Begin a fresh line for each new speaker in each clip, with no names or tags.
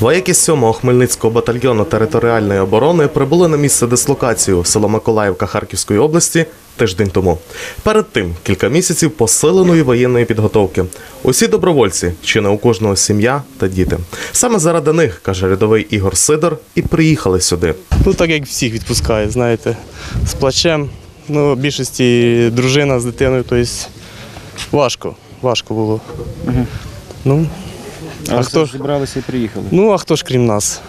Вояки 7-го Хмельницького батальйону територіальної оборони прибули на місце дислокації село Миколаївка Харківської області тиждень тому. Перед тим кілька місяців посиленої воєнної підготовки. Усі добровольці, чи не у кожного сім'я та діти. Саме заради них, каже рядовий Ігор Сидор, і приїхали сюди.
Ну, так як всіх відпускає, знаєте, з плачем. Ну, більшості дружина з дитиною, тобто важко, важко було. Ну, а, хто ж?
зібралися і приїхали?
Ну, а хто ж крім нас?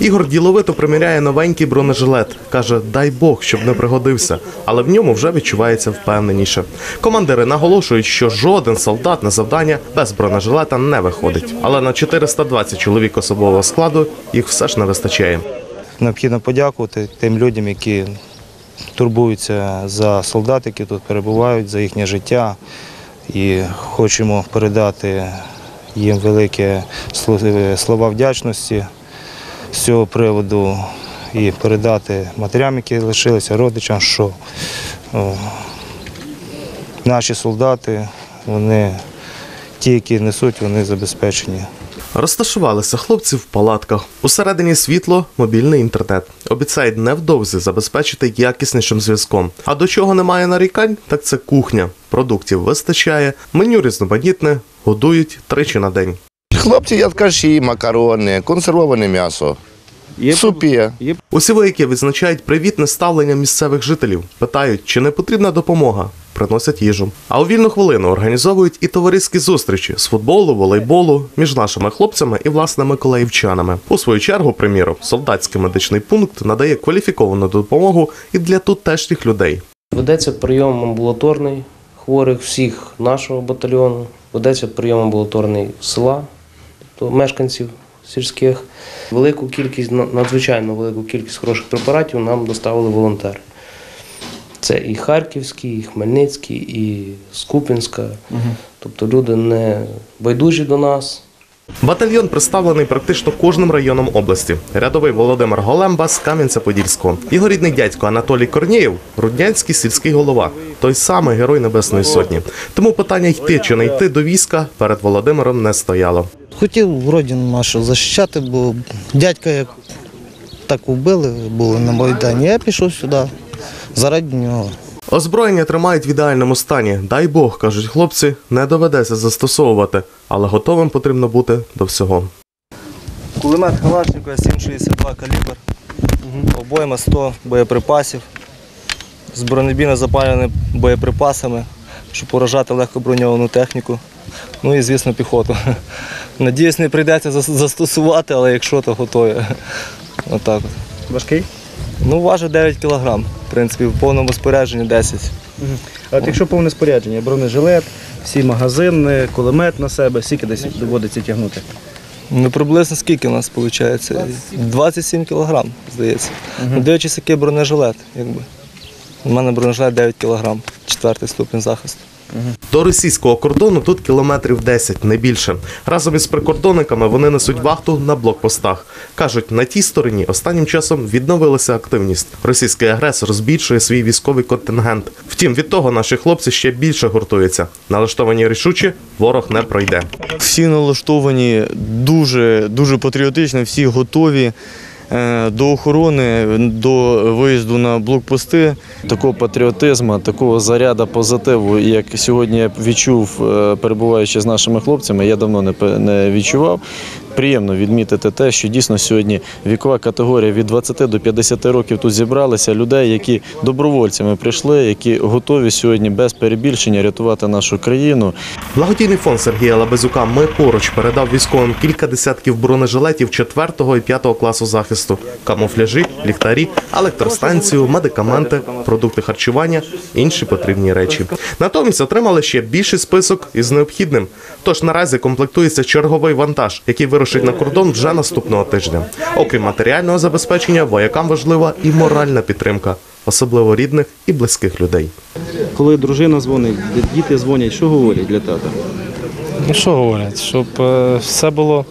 Ігор діловито приміряє новенький бронежилет. Каже, дай Бог, щоб не пригодився, але в ньому вже відчувається впевненіше. Командири наголошують, що жоден солдат на завдання без бронежилета не виходить. Але на 420 чоловік особового складу їх все ж не вистачає.
Необхідно подякувати тим людям, які турбуються за солдат, які тут перебувають, за їхнє життя. І хочемо передати їм велике слова вдячності з цього приводу і передати матерям, які лишилися, родичам, що наші солдати, вони ті, які несуть, вони забезпечені.
Розташувалися хлопці в палатках. Усередині світло, мобільний інтернет. Обіцяють невдовзі забезпечити якіснішим зв'язком. А до чого немає нарікань, так це кухня. Продуктів вистачає, меню різноманітне, годують тричі на день.
Хлопці їдять макарони, консервоване м'ясо,
Є
супі.
Усі вояки відзначають привітне ставлення місцевих жителів, питають, чи не потрібна допомога. Приносять їжу. А у вільну хвилину організовують і товариські зустрічі з футболу, волейболу між нашими хлопцями і власне миколаївчанами. У свою чергу, приміром, солдатський медичний пункт надає кваліфіковану допомогу і для тутешніх людей.
Ведеться прийом амбулаторний хворих всіх нашого батальйону. Ведеться прийом амбулаторний села, тобто мешканців сільських. Велику кількість, надзвичайно велику кількість хороших препаратів нам доставили волонтери. Це і Харківський, і Хмельницький, і Скупінська. Тобто люди не байдужі до нас.
Батальйон представлений практично кожним районом області. Рядовий Володимир Големба з Кам'янця-Подільського. Його рідний дядько Анатолій Корнієв руднянський сільський голова, той самий герой Небесної Сотні. Тому питання йти чи не йти до війська перед Володимиром не стояло.
Хотів родину нашу захищати, бо дядька як так вбили, були на Майдані. Я пішов сюди заради нього.
Озброєння тримають в ідеальному стані. Дай Бог, кажуть хлопці, не доведеться застосовувати, але готовим потрібно бути до всього.
Кулемет Калашникова 7,62 калібр, обойма 100 боєприпасів, з бронебійно запаленими боєприпасами, щоб поражати легко броньовану техніку. Ну і, звісно, піхоту. Надіюсь, не прийдеться застосувати, але якщо, то готові. Отак. от.
важкий.
Ну, важить 9 кг, в принципі, в повному спорядженні 10.
А от якщо повне спорядження, бронежилет, всі магазини, кулемет на себе, скільки десь доводиться тягнути?
Ну, приблизно скільки у нас виходить? 27 кілограм, здається. Угу. дивлячись, який бронежилет, якби. У мене бронежилет 9 кілограм, четвертий ступінь захисту.
До російського кордону тут кілометрів 10, не більше. Разом із прикордонниками вони несуть вахту на блокпостах. Кажуть, на тій стороні останнім часом відновилася активність. Російський агресор збільшує свій військовий контингент. Втім, від того наші хлопці ще більше гуртуються. Налаштовані рішучі, ворог не пройде.
Всі налаштовані дуже, дуже патріотично, всі готові до охорони, до виїзду на блокпости.
Такого патріотизму, такого заряду позитиву, як сьогодні я відчув, е, перебуваючи з нашими хлопцями, я давно не відчував. Приємно відмітити те, що дійсно сьогодні вікова категорія від 20 до 50 років тут зібралися людей, які добровольцями прийшли, які готові сьогодні без перебільшення рятувати нашу країну.
Благодійний фонд Сергія Лабазюка Ми поруч передав військовим кілька десятків бронежилетів 4-го і 5-го класу захисту, камуфляжі, ліхтарі, електростанцію, медикаменти, продукти харчування, інші потрібні речі. Натомість отримали ще більший список із необхідним. Тож наразі комплектується черговий вантаж, який вирушить на кордон вже наступного тижня. Окрім матеріального забезпечення, воякам важлива і моральна підтримка, особливо рідних і близьких людей.
Коли дружина дзвонить, діти дзвонять, що говорять для тата?
Ну що говорять, щоб е, все було.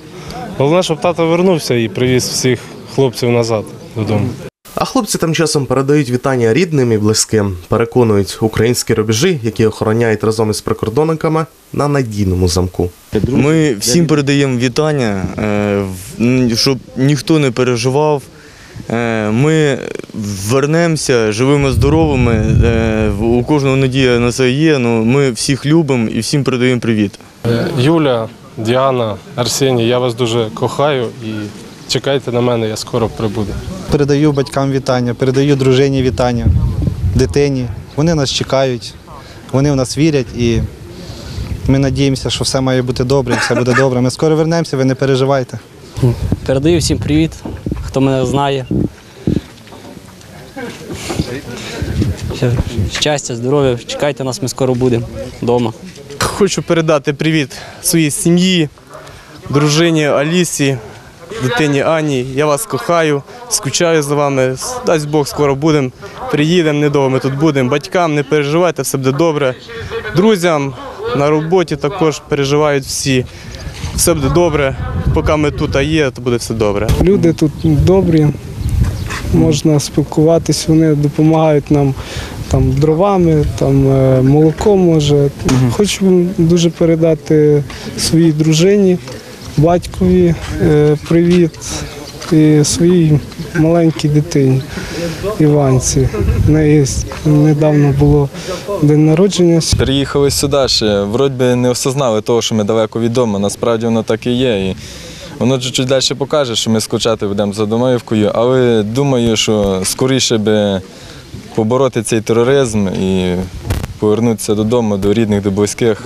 Головне, щоб тато вернувся і привіз всіх хлопців назад додому.
А хлопці тим часом передають вітання рідним і близьким. Переконують українські рубежі, які охороняють разом із прикордонниками на надійному замку.
Ми всім передаємо вітання, е, щоб ніхто не переживав. Е, Ми вернемося живими, здоровими. Е, У кожного надія на це є. Ну, ми всіх любимо і всім передаємо привіт.
Юля, Діана, Арсеній, я вас дуже кохаю і чекайте на мене, я скоро прибуду.
Передаю батькам вітання, передаю дружині вітання, дитині. Вони нас чекають, вони в нас вірять і ми надіємося, що все має бути добре, все буде добре. Ми скоро вернемося, ви не переживайте.
Передаю всім привіт, хто мене знає. Щастя, здоров'я, чекайте нас, ми скоро будемо вдома.
Хочу передати привіт своїй сім'ї, дружині Алісі, дитині Ані. Я вас кохаю, скучаю за вами. Дасть Бог, скоро будемо. Приїдемо, недовго ми тут будемо. Батькам не переживайте, все буде добре. Друзям на роботі також переживають всі. Все буде добре. Поки ми тут а є, то буде все добре.
Люди тут добрі, можна спілкуватись, вони допомагають нам там дровами, там е, молоком може. Хочу дуже передати своїй дружині, батькові е, привіт і своїй маленькій дитині Іванці. В неї недавно було день народження.
Приїхали сюди ще, вроді не осознали того, що ми далеко від дому. Насправді воно так і є. І воно чуть далі покаже, що ми скучати будемо за домівкою, але думаю, що скоріше би побороти цей тероризм і повернутися додому, до рідних, до близьких.